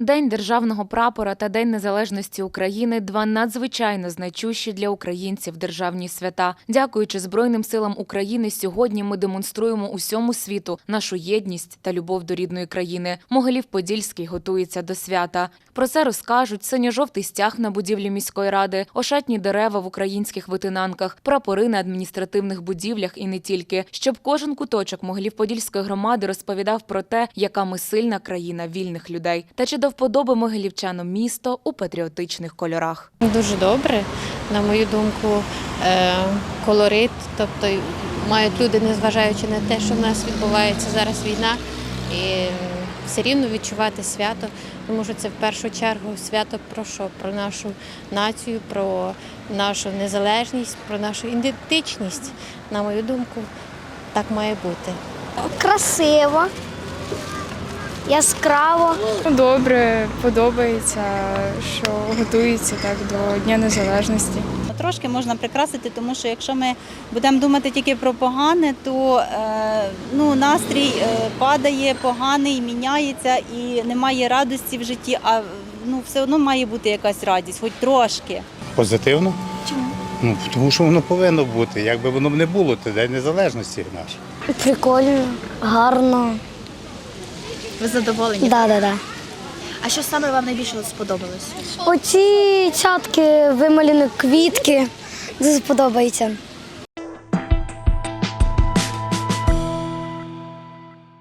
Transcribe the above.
День державного прапора та День незалежності України два надзвичайно значущі для українців державні свята. Дякуючи Збройним силам України, сьогодні ми демонструємо усьому світу нашу єдність та любов до рідної країни. Могилів Подільський готується до свята. Про це розкажуть синьо-жовтий стяг на будівлі міської ради, ошатні дерева в українських витинанках, прапори на адміністративних будівлях і не тільки, щоб кожен куточок Могилів Подільської громади розповідав про те, яка ми сильна країна вільних людей, та чи до вподоби могилівчанам місто у патріотичних кольорах. Дуже добре, на мою думку, е, колорит, тобто мають люди, незважаючи на те, що в нас відбувається зараз війна, і все рівно відчувати свято, тому що це в першу чергу свято про що? Про нашу націю, про нашу незалежність, про нашу ідентичність. На мою думку, так має бути. Красиво, яскраво. Добре, подобається, що готується так до Дня Незалежності. Трошки можна прикрасити, тому що якщо ми будемо думати тільки про погане, то е, ну, настрій е, падає, поганий, міняється і немає радості в житті, а ну, все одно має бути якась радість, хоч трошки. Позитивно. Чому? Ну, тому що воно повинно бути. Якби воно б не було, то День незалежності наш. Прикольно, гарно. Ви задоволені? Да, да, да. А що саме вам найбільше сподобалось? Оці цятки вималені квітки дуже подобається.